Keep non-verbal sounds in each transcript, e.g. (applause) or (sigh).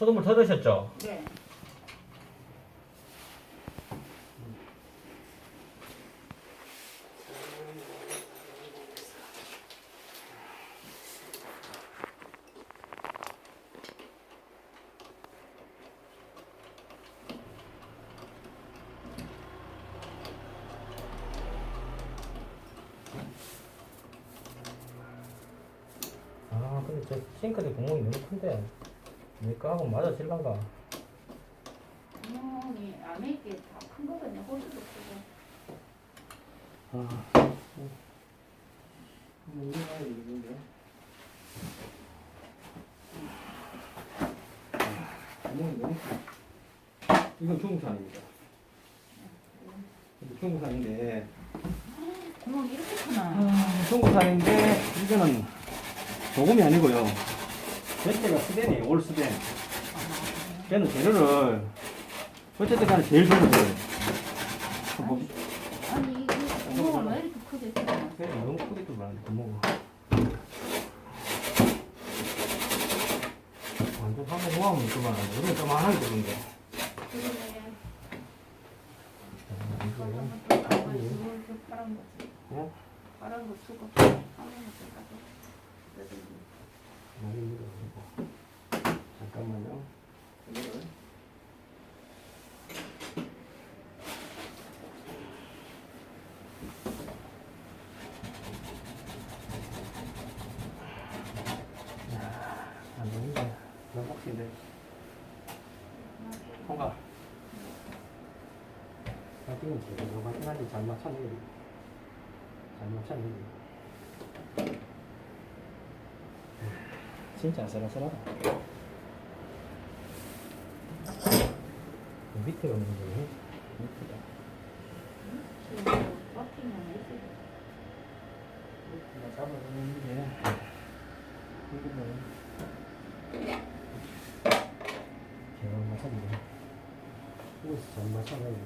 소금을 더 넣으셨죠? 네. 아 근데 저 싱크대 구멍이 너무 큰데 왜 맞아질란가? 구멍이 안에 있게 다 큰 거거든요. 호수도 크고. 아 이거 가야 되겠는데 구멍이 너무 커 이건 중국산입니다 이거 중국산인데 구멍이 이렇게 크나? 아, 중국산인데 이거는 조금이 아니고요 전체가 스덴이에요 올 스덴 걔는 재료를 어쨌든 간에 제일 좋은 거예요 한번 아니 이게 구멍을 왜 이렇게 크게 뚫어? 그래 너무 크게 또 말하는데 구멍을 완전 한번 모아면 그만 우리는 좀 안하게 되는데 그래. 이거 그러면 또 다른 거 이렇게 파란 거. 어? 파란 거 수거. 하는 거 가지고. 많이 밀어가지고 잠깐만요 이거를 야, 안 되는데 너무 빡신데 통과 파팅은 제대로 파팅하지 잘 맞춰내야 잘 맞춰내야 진짜 아슬아슬하다. 있어요. 밑에가 잡아주는 게. 이거는. 제가 맞춰주네. 이거 잘 맞춰놔야 돼.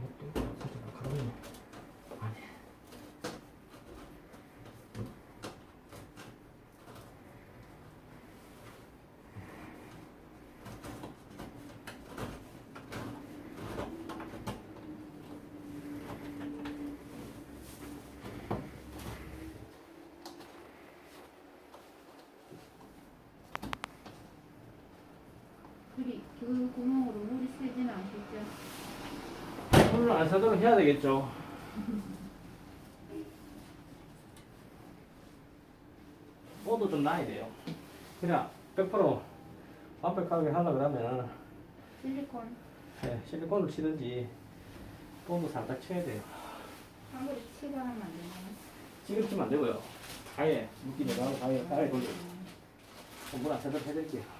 이것도 살짝 날카롭네. 아니. 구멍으로 물이 새지는 않겠죠? 물을 안 사도록 해야 되겠죠. (laughs) 오도 좀 나야 돼요. 그냥 100% 완벽하게 하려 그러면 실리콘 네, 실리콘을 치든지 본도 살짝 쳐야 돼요. 한 그릇 치고 하면 안 되나요? 지금 치면 안 되고요. 아예 물기 내가 아예 아예 돌려. 물안 사도록 해드릴게요.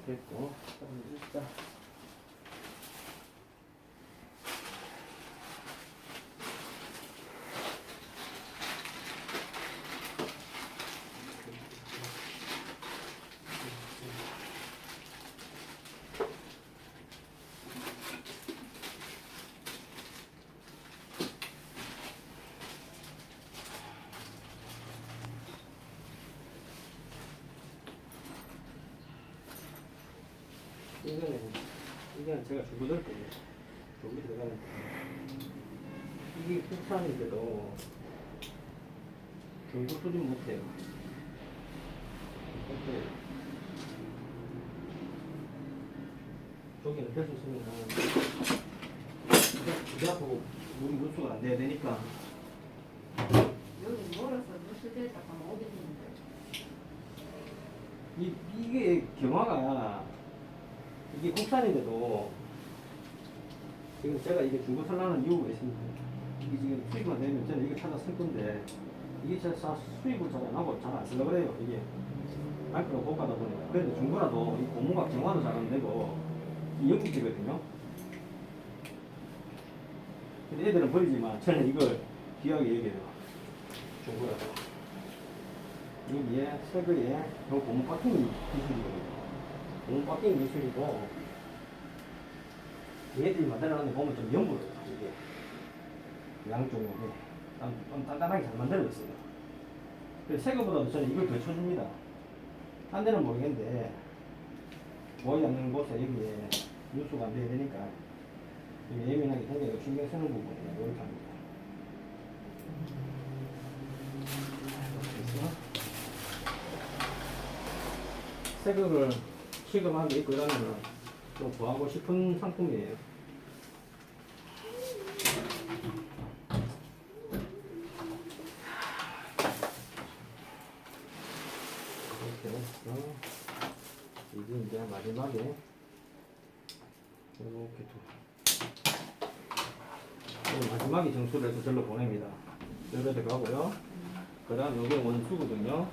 수도 있고, 일자. 1년에, 1년에 제가 주부들 때 여기 들어가는 이게 국산인데도 중국 수준 못해요. 저기는 될수 있으면 이 앞으로 물이 누수가 안 돼야 되니까 여기 몰아서 누수될 잠깐 오겠는데 이게 경화가 이게 국산인데도 지금 제가 이게 중고 살라는 이유가 있습니다. 이게 지금 수입만 되면 저는 이거 찾아 쓸 건데 이게 잘 사- 수입을 잘 안 하고 잘 안 쓰려고 그래요. 이게 마이크로 고가다 보니까 그래도 중고라도 이 고무가 경화도 잘 안 되고 이 연기되거든요. 근데 애들은 버리지만 저는 이걸 귀하게 여겨요. 중고라서. 여기에 새거에 요 고무 박킹 기술이거든요. 고무 박킹 기술이고 얘들이 만들어놓는 거 보면 좀 연물어요. 이게 양쪽으로 좀, 좀 단단하게 잘 만들어졌어요. 그래서 새거보다도 저는 이걸 더 쳐줍니다. 딴 데는 모르겠는데 모이 않는 곳에 여기에 누수가 안 돼야 되니까 예민하게 굉장히 신경 쓰는 부분에 이렇게 합니다. 그래서 새거를 취급하기 있고 이러면 좀 구하고 싶은 상품이에요. 이렇게 해서 이게 이제 마지막에 이렇게 두 마지막에 정수를 해서 절로 보냅니다. 절로 들어가고요. 그 다음 여기 원수거든요.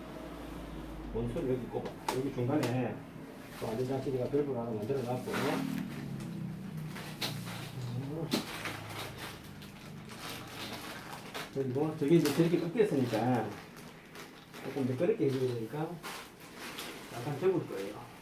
원수를 여기 꼽아. 여기 중간에 또 안전장치가 밸브를 하나 만들어 놨고. 그리고 저기 이제 저렇게 꺾였으니까 조금 더 끓게 해줘야 되니까 약간 접을 거예요.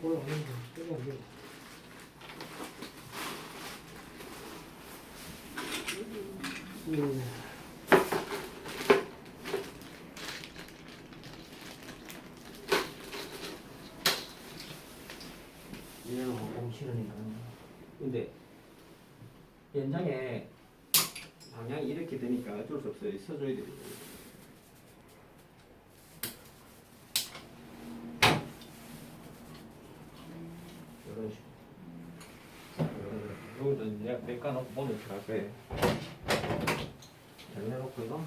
돼. 이게 안 돼. 음. 거 보기 싫으니까. 근데 연장에 방향이 이렇게 되니까 어쩔 수 없어요. 서줘야 되거든요. 이런 식으로. 여기도 내가 ಬೇಕಾ놓고 보면 이렇게 할 거예요. 잘 내놓고 이거.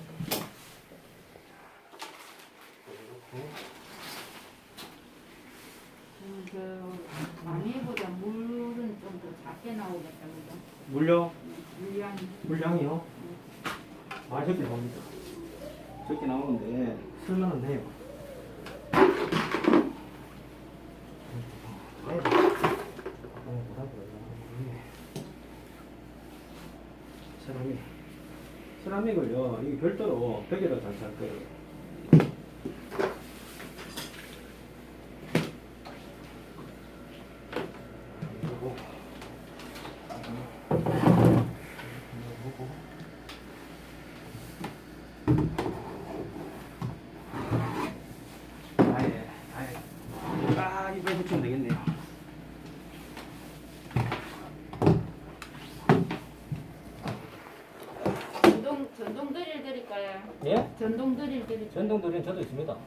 음, 그 왕이보다 물은 좀 더 작게 나오겠다 그죠? 물려? 물량이 물량이요? 아, 적게 나옵니다. 적게 나오는데, 쓸만은 해요. 세라믹. 세라믹을요, 이게 별도로 벽에다 장착할 거예요. 그리고, 그리고, 아예, 아예. 딱 이거 붙이면 되겠네요. 전동 전동 드릴 드릴까요? 예? 전동 드릴 드릴까요? 전동 드린 저도 있습니다.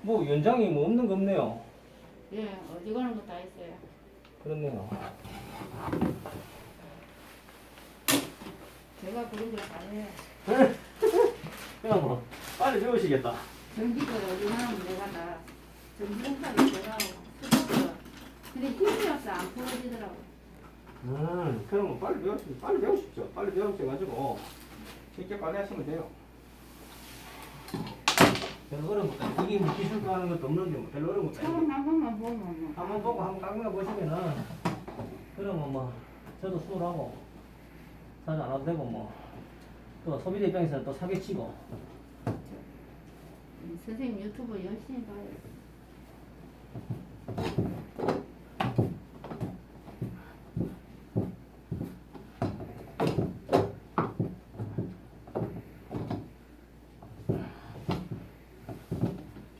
뭐 연장이 뭐 없는 거 없네요. 예, 어지간한 거다 있어요. 그렇네요. 제가 그런 걸다 해요. 그냥 뭐 빨리 배우시겠다. 전기도 어지간하면 내가 다 전기공사를 제가 하고 수도도 근데 힘이 없어 안 풀어지더라고. 음, 그러면 빨리 배우시 빨리 배우십시오. 빨리 배우셔가지고 쉽게 빨리 하시면 돼요. 별로 어려운 것도 이게 뭐 기술 가는 것도 없는데 뭐 별로 어려운 것도 처음 아니고 한 번만 보면 뭐. 한번 보고 한번 깎아 보시면은 그러면 뭐 저도 수월하고 사지 안 와도 되고 뭐또 소비자 입장에서는 또 사기치고 음, 선생님 유튜브 열심히 봐요.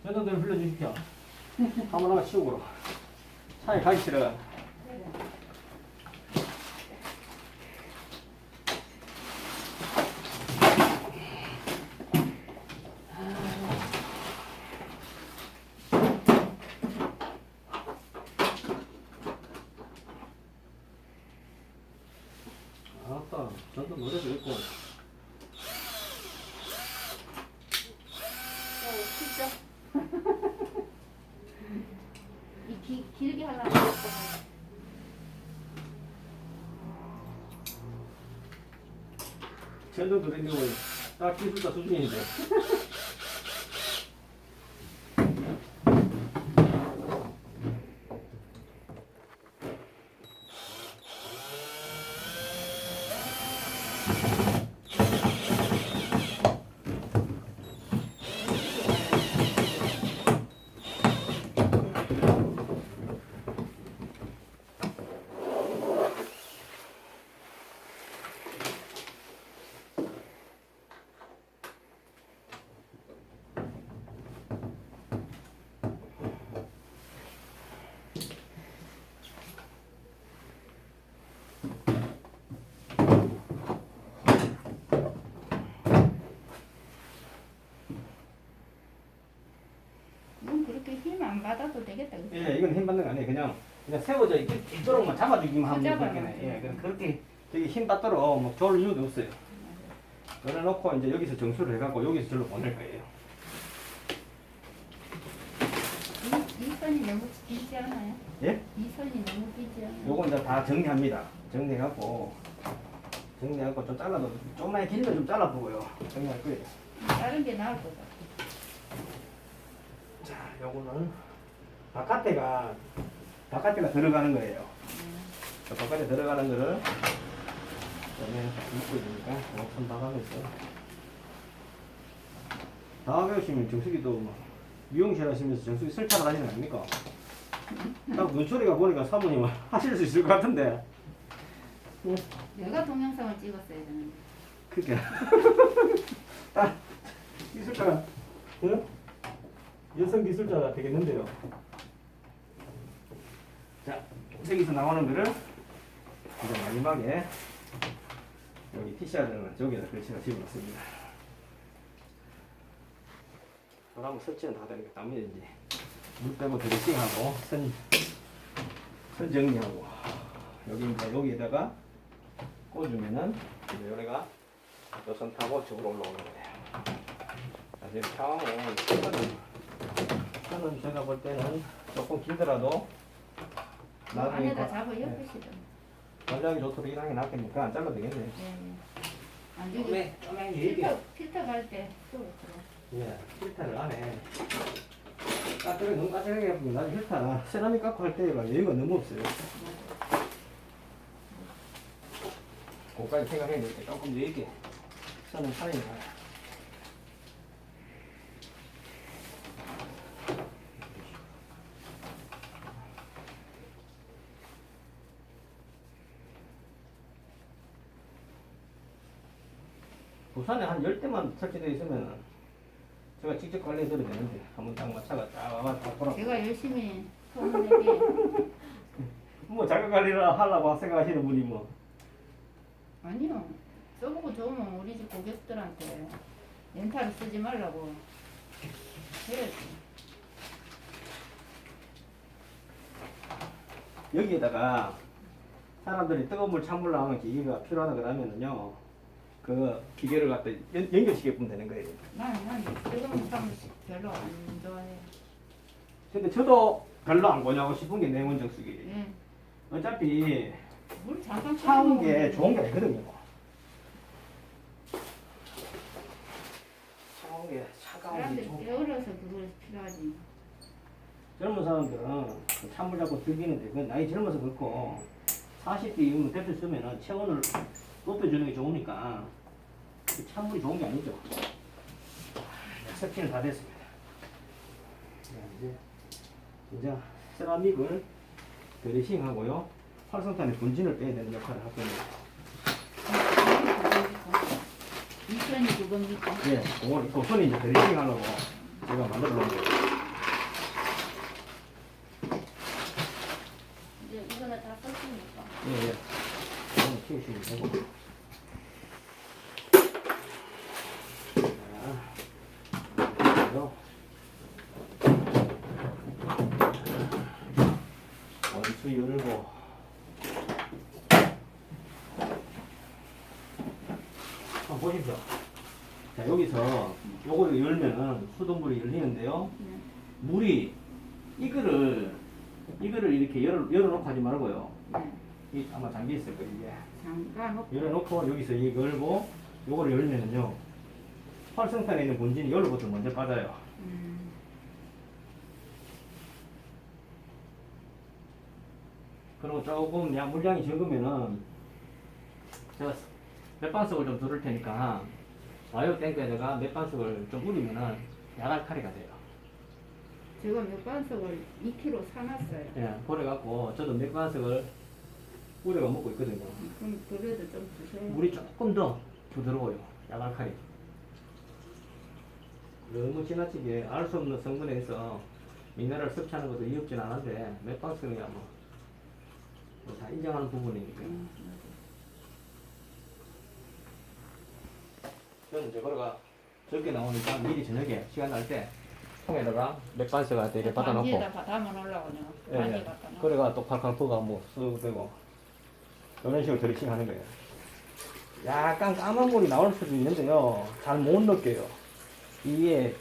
전동대를 불러주십시오. 하나 치우고 차에 가기 싫어. 노래도 있고. 어, 진짜. 이 기, 길게 하려고 했어. 전도 그런 경우에 딱 기술자 수준인데. 넌 그렇게 힘 안 받아도 되겠다. 그치? 예, 이건 힘 받는 거 아니에요. 그냥 그냥 세워져 있, 있도록만 잡아주기만 하면 되겠네. 예, 그냥 그렇게 되게 힘 받도록 뭐 좋을 이유도 없어요. 열어놓고 이제 여기서 정수를 해갖고 여기서 절로 보낼 거예요. 이, 이 선이 너무 길지 않아요? 예? 이 선이 너무 길지 않아요? 요건 이제 다 정리합니다. 정리해갖고 정리하고 좀 잘라도 조금만 길면 좀 잘라보고요. 정리할 거예요. 다른 게 나을 거다. 자, 요거는 바깥에가 바깥에가 들어가는 거예요. 자, 바깥에 들어가는 거를 그다음에 있으니까 손 박아면서 다 배우시면 정수기도 뭐 미용실 하시면서 정수기 설치하러 다니는 거 아닙니까? 딱 눈초리가 보니까 사모님은 하실 수 있을 것 같은데 내가 동영상을 찍었어야 되는데. 그게 (laughs) 딱 기술자가 응? 여성 기술자가 되겠는데요. 자 여기서 나오는 거를 이제 마지막에 여기 티셔츠는 저기다 걸치가 집어넣습니다. 그다음 설치는 다 되니까 나머지 이제 물 빼고 드레싱하고 선, 선 정리하고 여기 이제 여기에다가 꽂으면은 이제 요래가 요선 타고 저으로 올라오는 거예요. 자, 지금 상황은 저는, 저는 제가 볼 때는 조금 길더라도 나중에 안에다 과- 잡아 네, 옆에시다. 관리하기 좋도록 이렇게 하는 게 낫겠니까 안 잘라도 되겠네. 네. 안 되게 좀에 좀에 필터 필터 갈때 또. 예, 필터를 안 해. 까칠하게 너무 까칠하게 해보면 나중에 필터 세라믹 깎고 할 때가 여유가 너무 없어요. 그까지 생각해야 되니까 조금 더 이렇게 사는 게 나아요. 부산에 한 10대만 설치되어 있으면 제가 직접 관리해 드려도 되는데 한번 딱 맞춰가 딱 와가 딱 돌아 제가 열심히 소문 내게 뭐 자가 관리를 하려고 생각하시는 분이 뭐 아니요. 써보고 좋으면 우리 집 고객들한테 렌탈을 쓰지 말라고 그랬지. 여기에다가 사람들이 뜨거운 물 찬물 나오는 기계가 필요하다 그러면은요 그 기계를 갖다 연, 연결시켜 보면 되는 거예요 난난 뜨거운 탕 별로 안 좋아해. 근데 저도 별로 안 고냐고 싶은 게 냉온 정수기 예. 어차피 물 잠깐 차운 게 돼. 좋은 게 아니거든요 차운 게 차가운 게 좋은 그걸 필요하지. 젊은 사람들은 그 찬물 잡고 즐기는데 그건 나이 젊어서 그렇고 40대 이후면 대표 쓰면은 체온을 높여주는 게 좋으니까 그 찬물이 좋은 게 아니죠. 세팅은 다 됐습니다. 자, 이제 이제 세라믹을 드레싱하고요. 활성탄의 분진을 빼야 되는 역할을 할 겁니다. 미션이 그겁니까? 예, 그걸 도선이 이제 드레싱 하려고 제가 만들어 놓은 거예요. 이제 이거는 다 썼으니까. 예, 예. 한번 키우시면 되고. 자, 그리고 원수 열고 보십시오. 자, 여기서 요거를 열면은 수돗물이 열리는데요. 네. 물이 이거를 이거를 이렇게 열어, 열어놓고 하지 말고요. 네. 이 아마 잠겨 있을 거예요. 이게. 잠깐 놓고 열어놓고 여기서 이 열고 요거를 열면은요. 활성탄에 있는 본진이 열로부터 먼저 빠져요. 음, 그리고 조금 양 물량이 적으면은 제가 맥반석을 좀 두를 테니까 와이어 탱크에다가 맥반석을 좀 우리면은 야간 카리가 돼요. 제가 몇 반석을 2kg 사놨어요. 예, 그래갖고 저도 맥반석을 우려가 먹고 있거든요. 그럼 그래도 좀 주세요. 물이 조금 더 부드러워요. 카리. 너무 지나치게 알 수 없는 성분에 있어 미네랄 섭취하는 것도 이없진 않은데 맥반석이야 뭐. 뭐다 인정하는 부분이니까. 음, 저는 이제 그래가 적게 나오니까 미리 저녁에 시간 날 때 통에다가 맥반석한테 이렇게 받아놓고 받아만 올라오냐. 예, 반지 예. 갖다 놓고. 그래가 또 칼칼 퍼가 뭐쓱 되고 이런 식으로 드리싱 하는 거예요. 약간 까만 물이 나올 수도 있는데요. 잘못 느껴요. 이게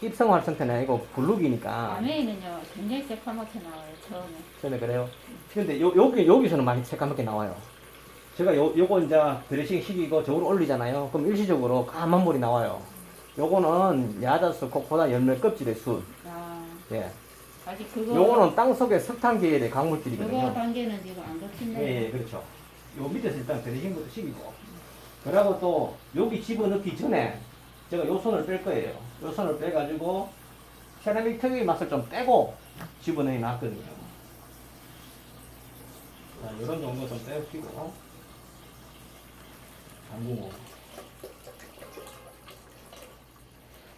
입성 활성탄이 아니고 블룩이니까. 밤에는요 굉장히 새카맣게 나와요 처음에. 저는 그래요. 근데 요, 여기, 여기서는 많이 새까맣게 나와요. 제가 요, 요거 이제 드레싱 시키고 저걸 올리잖아요. 그럼 일시적으로 까만 물이 나와요. 요거는 야자수 kok보다 열매 껍질의 술. 아 예. 아직 그거 요거는 땅 속에 석탄 계열의 그거 강물질이거든요. 단계는 지금 안 거친네. 예, 예, 그렇죠. 요 밑에서 일단 드레싱부터 시키고. 그러고 또 여기 집어넣기 전에 제가 요 손을 뺄 거예요. 요 손을 빼가지고 세라믹 특유의 맛을 좀 빼고 집어넣어 놨거든요. 자, 요런 정도 좀 빼시고. 잠그고.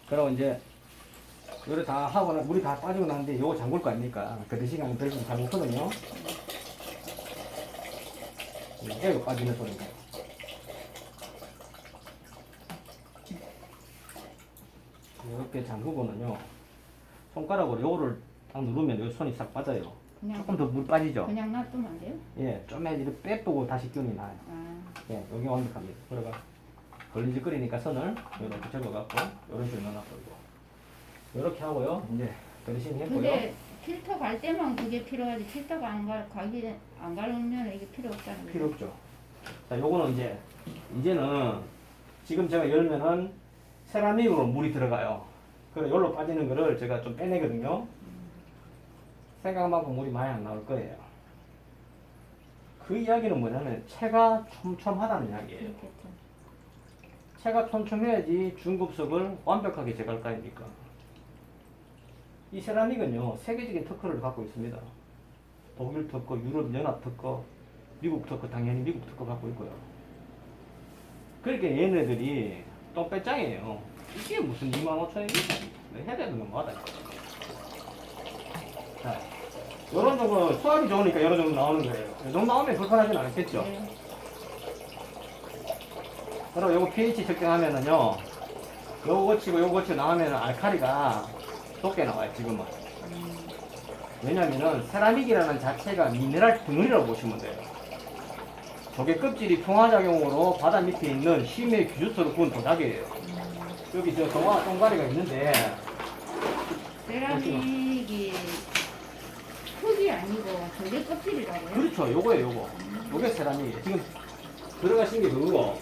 그리고 이제 요래 다 하고 나 물이 다 빠지고 나는데 요거 잠글 거 아닙니까? 그 시간에 별로 잠그거든요. 애가 빠지는 소리가. 이렇게 잠그고는요. 손가락으로 요거를 딱 누르면 요 손이 싹 빠져요. 그냥 조금 더 물 빠지죠. 그냥 놔두면 안 돼요? 예, 좀만 이렇게 빼보고 다시 끼운이 나요. 아 예, 여기 완벽합니다. 그래가 걸리직거리니까 선을 이렇게 접어갖고 이런 식으로 넣어놨고 이렇게 하고요. 이제 드레싱 했고요. 근데 필터 갈 때만 그게 필요하지 필터가 안 갈, 가기 안 가면 이게 필요 거예요. 필요 없죠. 자, 요거는 이제 이제는 지금 제가 열면은 세라믹으로 물이 들어가요. 그래 여기로 빠지는 거를 제가 좀 빼내거든요. 생각만큼 물이 많이 안 나올 거예요. 그 이야기는 뭐냐면 체가 촘촘하다는 이야기예요. 그렇겠죠. 체가 촘촘해야지 중급석을 완벽하게 제거할 거 아닙니까? 이 세라믹은요, 세계적인 특허를 갖고 있습니다. 독일 특허, 유럽 연합 특허, 미국 특허, 당연히 미국 특허 갖고 있고요. 그러니까 얘네들이 또 빼짱이에요. 이게 무슨 2만 5천 원이지? 해야 되는 건 뭐하다. 자, 요런 정도, 수압이 좋으니까 요런 정도 나오는 거예요. 이 정도 나오면 불편하진 않겠죠? 네. 그리고 요거 pH 측정하면은요, 요거 고치고 요거 고치고 나오면은 알칼리가 좁게 나와요, 지금은. 음, 왜냐면은 세라믹이라는 자체가 미네랄 덩어리라고 보시면 돼요. 저게 껍질이 평화작용으로 바다 밑에 있는 심해 규주소로 구운 도자기예요. 여기 저 동화 동가리가 있는데, 세라믹이 흙이 아니고 저게 껍질이라고요? 그렇죠, 요거예요, 요거. 요게 세라믹이에요. 지금 들어가신 게 그거고,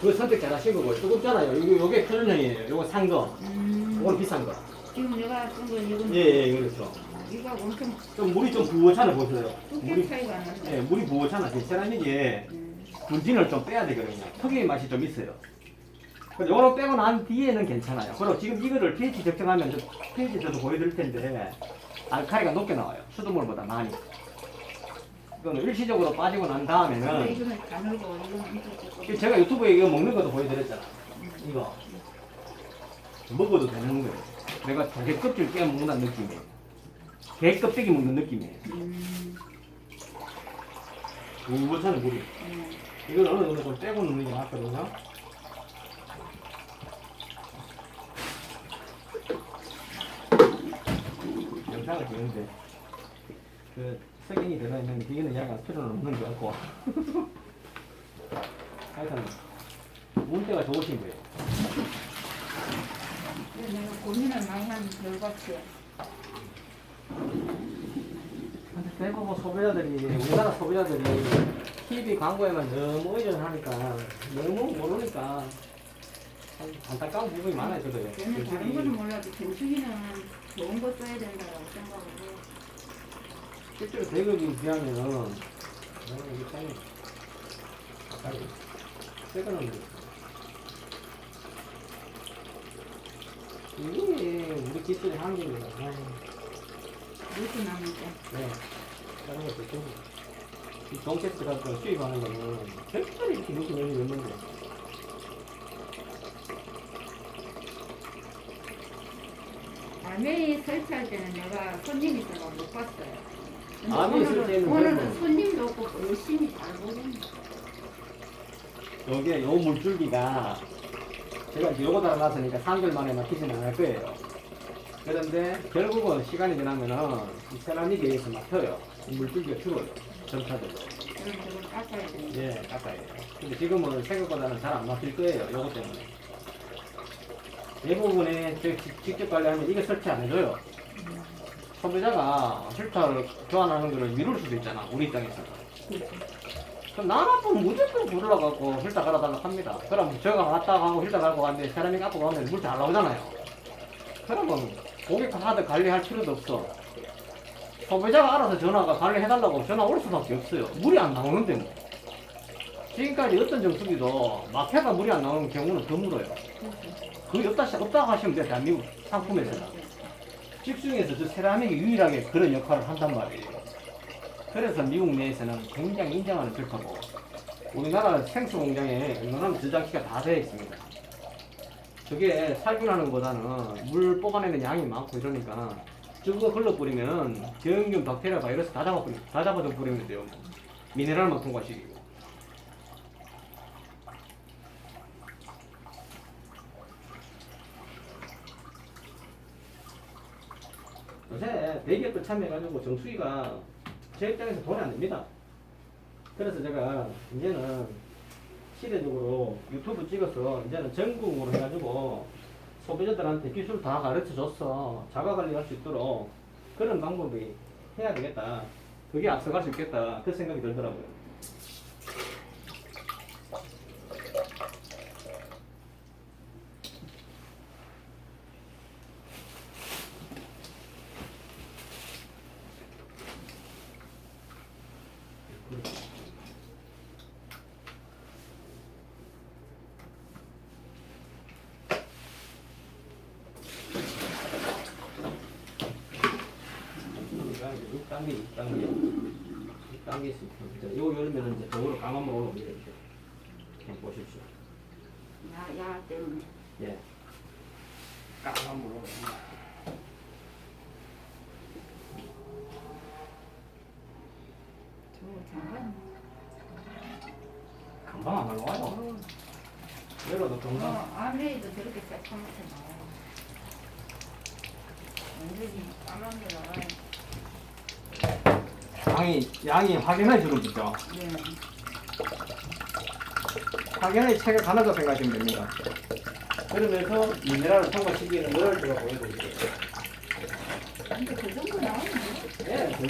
그거 선택 잘 하신 거고, 뜨겁잖아요. 요게, 요게 표준형이에요. 요거 산 거, 음, 요거 비싼 거. 지금 내가 쓴건 이건 예, 예, 그렇죠. 이거 엄청 좀 물이 좀 부었잖아, 보세요. 두께 물이, 차이가 나는데. 예, 물이 부었잖아. 그 세라믹에 음, 분진을 좀 빼야 되거든요. 특유의 맛이 좀 있어요. 그래서 요거 빼고 난 뒤에는 괜찮아요. 그리고 지금 이거를 pH 측정하면 저 pH 저도 보여드릴 텐데 알칼리가 높게 나와요. 수돗물보다 많이. 이거는 일시적으로 빠지고 난 근데 다음에는 이거는 가늘고 이거는 엄청 두껍고. 이거 제가 유튜브에 이거 먹는 것도 보여드렸잖아. 이거 먹어도 되는 거예요. 내가 개 껍질 깨 먹는다는 느낌이에요. 개 껍데기 먹는 느낌이에요. 음, 우거차는 물이. 음. 이걸 어느 정도 좀 빼고 넣는 게 맞거든요. 영상을 찍는데 그 석인이 들어있는 기계는 약간 필요는 없는 것 같고 (laughs) 하여튼 운때가 좋으신 거예요. 그래서 내가 고민을 많이 한 결과지. 근데 대부분 소비자들이 우리나라 소비자들이 TV 광고에만 너무 의존하니까 너무 모르니까 참 안타까운 부분이 많아요 저도요. 저는 다른 거는 몰라도 정수기는 좋은 거 써야 된다고 생각을 해요. 실제로 비하면은 저는 이게 참 가까이 세거는 이게 우리 기술의 한계입니다. 이렇게 나는데. 네. 다른 것도 좀. 이 돈캐스트 같은 거 수입하는 거는 절대로 이렇게 무슨 의미 없는데. 알맹이 설치할 때는 내가 손님 있어서 못 봤어요. 근데 알맹이 오늘은- 손님도 없고 열심히 잘 보겠네. 여기에 요 물줄기가 제가 이제 요거 달아놨으니까 3개월 만에 막히지는 않을 거예요. 그런데 결국은 시간이 지나면은 이 세라믹에 의해서 막혀요. 이 물줄기가 줄어요. 점차적으로. 그럼 저걸 깎아야 되는데. 예, 깎아야 돼요. 근데 지금은 생각보다는 잘 안 막힐 거예요. 요거 때문에. 대부분의 저 직- 직접 관리하면 이게 설치 안 해줘요. 소비자가 필터를 교환하는 거를 미룰 수도 있잖아. 우리 입장에서. 그 럼 나 나쁜 무조건 불러갖고 필터 갈아달라고 합니다. 그럼 제가 왔다 가고 필터 갈고 갔는데 사람이 갖고 가면 물 잘 나오잖아요. 그러면 고객 카드 관리할 필요도 없어. 소비자가 알아서 전화가 관리해달라고 전화 올 수밖에 없어요. 물이 안 나오는데 뭐. 지금까지 어떤 정수기도 막혀가 물이 안 나오는 경우는 드물어요. 거의 없다, 없다고 하시면 돼요. 대한민국 상품에서는. 집중해서 저 세라믹이 유일하게 그런 역할을 한단 말이에요. 그래서 미국 내에서는 굉장히 인정하는 필터고 우리나라 생수 공장에 웬만하면 저장키가 다 되어 있습니다. 저게 살균하는 것보다는 물 뽑아내는 양이 많고 이러니까 저거 흘러뿌리면 병균, 박테리아, 바이러스 다 잡아버리, 다 잡아서 뿌리면 돼요. 미네랄만 통과시키고. 요새 대기업도 참여해가지고 정수기가 제 입장에서 돈이 안 됩니다. 그래서 제가 이제는 시대적으로 유튜브 찍어서 이제는 전국으로 해가지고 소비자들한테 기술 다 가르쳐 줬어. 자가 관리할 수 있도록 그런 방법이 해야 되겠다. 그게 앞서갈 수 있겠다. 그 생각이 들더라고요. 그러니까 6단계, 6단계. 6단계 있습니다. 요 열면은 이제 강한 물로 올립니다. 이렇게. 한번 보십시오. 야, 야 때문에. 예. 강한 물로. 금방 안. 어, 열어도 금방. 어, 아무래도 저렇게 새까맣게 나와요. 완전히 까맣게 나와요. 양이, 양이 확연하게 줄어들죠. 네. 확연하게 체가 가나다 생각하시면 됩니다. 그러면서 미네랄을 통과시키는 걸 제가 보여드릴게요.